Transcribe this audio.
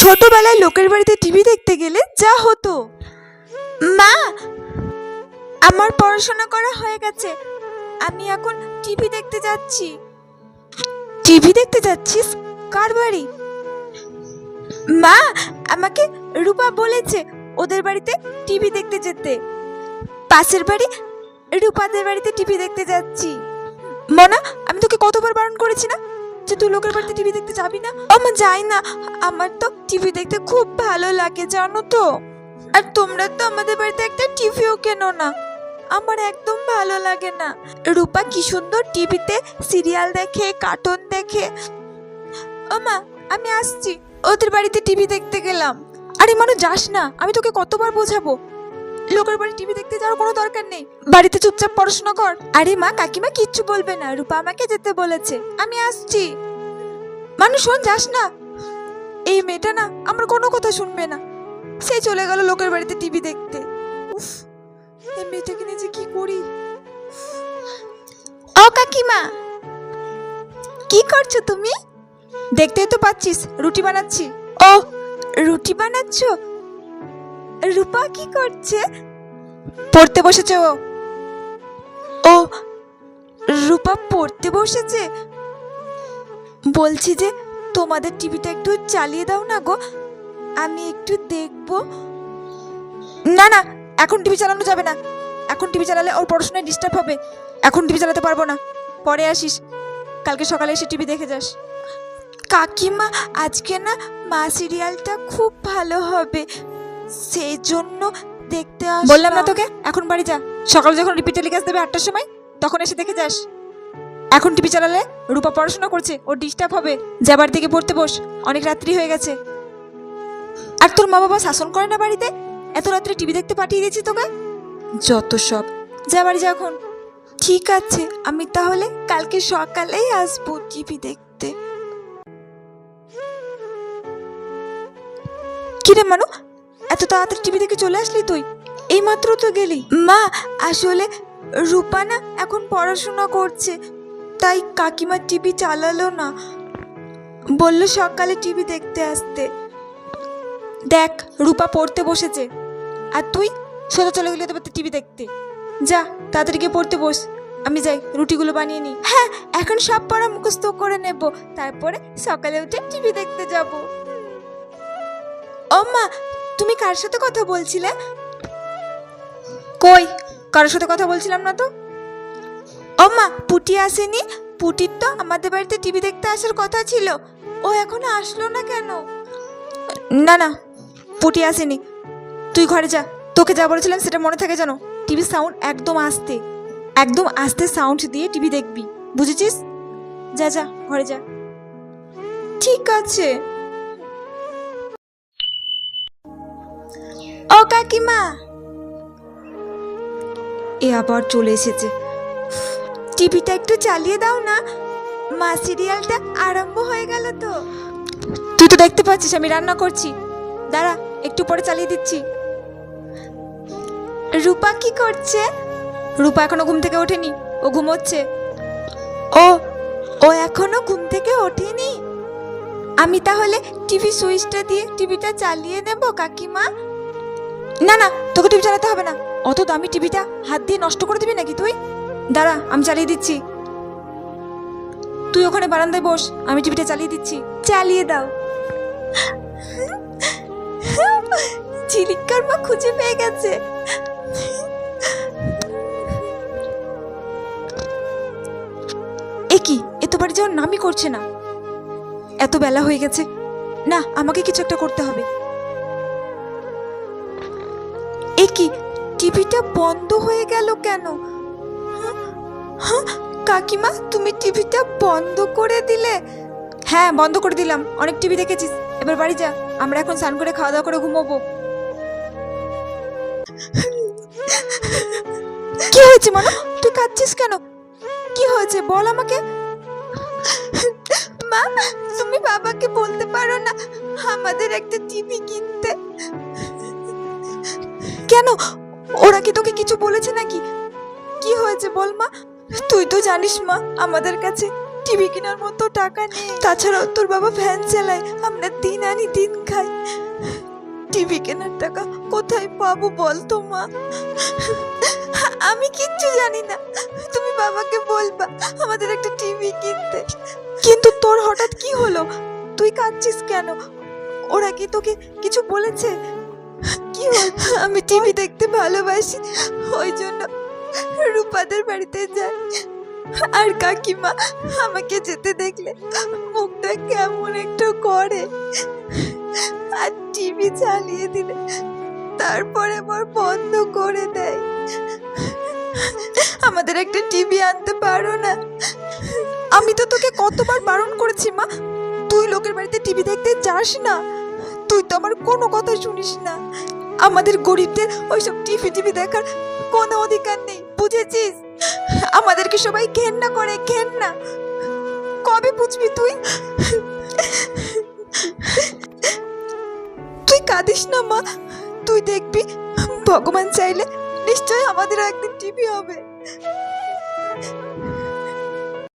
ছোটবেলায় লোকের বাড়িতে টিভি দেখতে গেলে যা হতো। মা! আমার পড়াশোনা করা হয়ে গেছে। আমি এখন টিভি দেখতে যাচ্ছি। টিভি দেখতে যাচ্ছিস? কার বাড়ি? মা আমাকে রূপা বলেছে ওদের বাড়িতে টিভি দেখতে যেতে। পাশের বাড়ি রূপাদের বাড়িতে টিভি দেখতে যাচ্ছি। মনা আমি তোকে কতবার বারণ করেছি না? যে তুই লোকের বাড়িতে টিভি দেখতে যাবি না? আমার যাই না। আমার তো টিভি দেখতে খুব ভালো লাগে, জানো তো। আর তোমরা তো আমাদের বাড়িতে একটা টিভিও কেনো না? আমার একদম ভালো লাগে না। রূপা কি সুন্দর টিভিতে সিরিয়াল দেখে, কার্টুন দেখে। ওমা আমি আসছি। ওদের বাড়িতে টিভি দেখতে গেলাম। আরে মানুষ যাস না। আমি তোকে কতবার বোঝাবো? লোকের বাড়ি টিভি দেখতে যাওয়ার কোনো দরকার নেই। বাড়িতে চুপচাপ পড়াশোনা কর। আরে মা, কাকিমা কিচ্ছু বলবে না। রূপা আমাকে যেতে বলেছে। আমি আসছি। মানুষ, শোন, যাস না। এই মেয়েটা না আমার কোনো কথা শুনবে না। সে চলে গেল লোকের বাড়িতে টিভি দেখতে। উফ, এই মেয়েটাকে নিয়ে যে কি করি? ও কাকিমা, কি করছ তুমি? দেখতেই তো পাচ্ছিস, রুটি বানাচ্ছি। ও, রুটি বানাচ্ছো? রূপা কি করছে? পড়তে বসেছে ও। ও, রূপা পড়তে বসেছে? বলছি যে, তোমাদের টিভিটা একটু চালিয়ে দাও না গো। আমি একটু দেখব। না না, এখন টিভি চালানো যাবে না। এখন টিভি চালালে ওর পড়াশোনায় ডিস্টার্ব হবে। এখন টিভি চালাতে পারব না। পরে আসিস। কালকে সকালে এসে টিভি দেখে যাস। কাকিমা, আজকে না মা সিরিয়ালটা খুব ভালো হবে। সেই জন্য দেখতে বললাম না তোকে? এখন বাড়ি যা। সকালে যখন রিপিট টেলিকাস্ট দেবে আটটার সময় তখন এসে দেখে যাস। এখন টিভি চালালে রূপা পড়াশোনা করছে ওর ডিস্টার্ব হবে। যাবার দিকে পড়তে বস অনেক রাত্রি হয়ে গেছে। আর তোর মা বাবা শাসন করে না বাড়িতে? এত রাত্রে টিভি দেখতে পাঠিয়ে দিয়েছি তোকে? যত সব। যা বাড়ি যা এখন। ঠিক আছে আমি তাহলে কালকে সকালেই আসব টিভি দেখতে। কিরে মানু? এত তাড়াতাড়ি টিভি দেখে চলে আসলি তুই? এই মাত্র তো গেলি। মা, আসলে রূপা না এখন পড়াশোনা করছে, তাই কাকিমা টিভি চালালো না। বলল সকালে টিভি দেখতে আসতে। দেখ, রূপা পড়তে বসেছে। আর তুই? সোজা চলে গেলি তোর টিভি দেখতে। যা, তাড়াতাড়ি গিয়ে পড়তে বস। আমি যাই, রুটিগুলো বানিয়ে নিই। হ্যাঁ এখন সব পড়া মুখস্থ করে নেব। তারপরে সকালে উঠে টিভি দেখতে যাব। ও মা তুমি কার সাথে কথা বলছিলে? কই? কারোর সাথে কথা বলছিলাম না তো? ও মা পুটি আসেনি? পুটির তো আমাদের বাড়িতে টিভি দেখতে আসার কথা ছিল। ও এখনও আসলো না কেন? না না, পুটি আসেনি। তুই ঘরে যা। তোকে যা বলেছিলাম সেটা মনে থাকে জানো টিভির সাউন্ড একদম আস্তে। একদম আস্তে সাউন্ড দিয়ে টিভি দেখবি। বুঝেছিস? যা যা, ঘরে যা। ঠিক আছে। ও কাকিমা। এ আবার চলে এসেছে। টিভিটা একটু চালিয়ে দাও না, মা সিরিয়ালটা আরম্ভ হয়ে গেল তো। তুই তো দেখতে পাচ্ছিস, আমি রান্না করছি। দাঁড়া, একটু পরে চালিয়ে দিচ্ছি। রূপা কি করছে? রূপা এখনও ঘুম থেকে ওঠেনি, ও ঘুমোচ্ছে। ও ও এখনও ঘুম থেকে ওঠেনি? আমি তাহলে টিভি সুইচটা দিয়ে টিভিটা চালিয়ে নেব, কাকিমা? না না, তোকে টিভি চালাতে হবে না। অত দামি টিভিটা হাত দিয়ে নষ্ট করে দিবি নাকি তুই? দাঁড়া, আমি চালিয়ে দিচ্ছি। তুই ওখানে বারান্দায় বস, আমি টিভিটা চালিয়ে দিচ্ছি। চালিয়ে দাও। ঝিলিকার মা খুঁজে পেয়ে গেছে। এ কি? এ তো বাড়ি যাওয়ার নামই করছে না। এত বেলা হয়ে গেছে। না, আমাকে কিছু একটা করতে হবে। এ কি, টিভিটা বন্ধ হয়ে গেল কেন? কাকিমা, তুমি টিভিটা বন্ধ করে দিলে। হ্যাঁ বন্ধ করে দিলাম। অনেক টিভি দেখেছিস। এবার বাড়ি যা। আমরা এখন স্নান করে খাওয়া দাওয়া করে ঘুমোবো। কি হয়েছে মানো? তুই কাঁদছিস কেন? কি হয়েছে? বল আমাকে। মা, তুমি বাবাকে বলতে পারো না আমাদের একটা টিভি কিনতে। কেন? ওরা কি তোকে কিছু বলেছে নাকি? কি হয়েছে বল মা? তুই তো জানিস মা, আমাদের কাছে টিভি কেনার মতো টাকা নেই। তাছাড়াও তোর বাবা ফ্যান চালায়, আমরা দিন আনি দিন খাই। টিভি কেনার টাকা কোথায় পাবো বল তো মা? আমি কিচ্ছু জানি না। তুমি বাবাকে বলবা, আমাদের একটা টিভি কিনতে। কিন্তু তোর হঠাৎ কি হলো? তুই কাঁদছিস কেন? ওরা কি তোকে কিছু বলেছে? কি আমি টিভি দেখতে ভালোবাসি। ওই জন্য রূপাদের বাড়িতে যাই। আর কাকিমা আমাকে যেতে দেখলে মুখটা কেমন একটু করে। আর টিভি চালিয়ে দিলে তারপরে আবার বন্ধ করে দেয়। আমাদের একটা টিভি আনতে পারো না। আমি তো তোকে কতবার বারণ করেছি মা। তুই লোকের বাড়িতে টিভি দেখতে যাস না। তুই তো আমার কোনো কথা শুনিস না। আমাদের গরিবদের ওইসব টিভি টিভি দেখার কোনো অধিকার নেই, বুঝেছিস? আমাদেরকে সবাই ঘেন্না করে, ঘেন্না। কবে বুঝবি তুই? তুই কাঁদিস না, মা। তুই দেখবি, ভগবান চাইলে নিশ্চয়ই আমাদের একদিন টিভি হবে।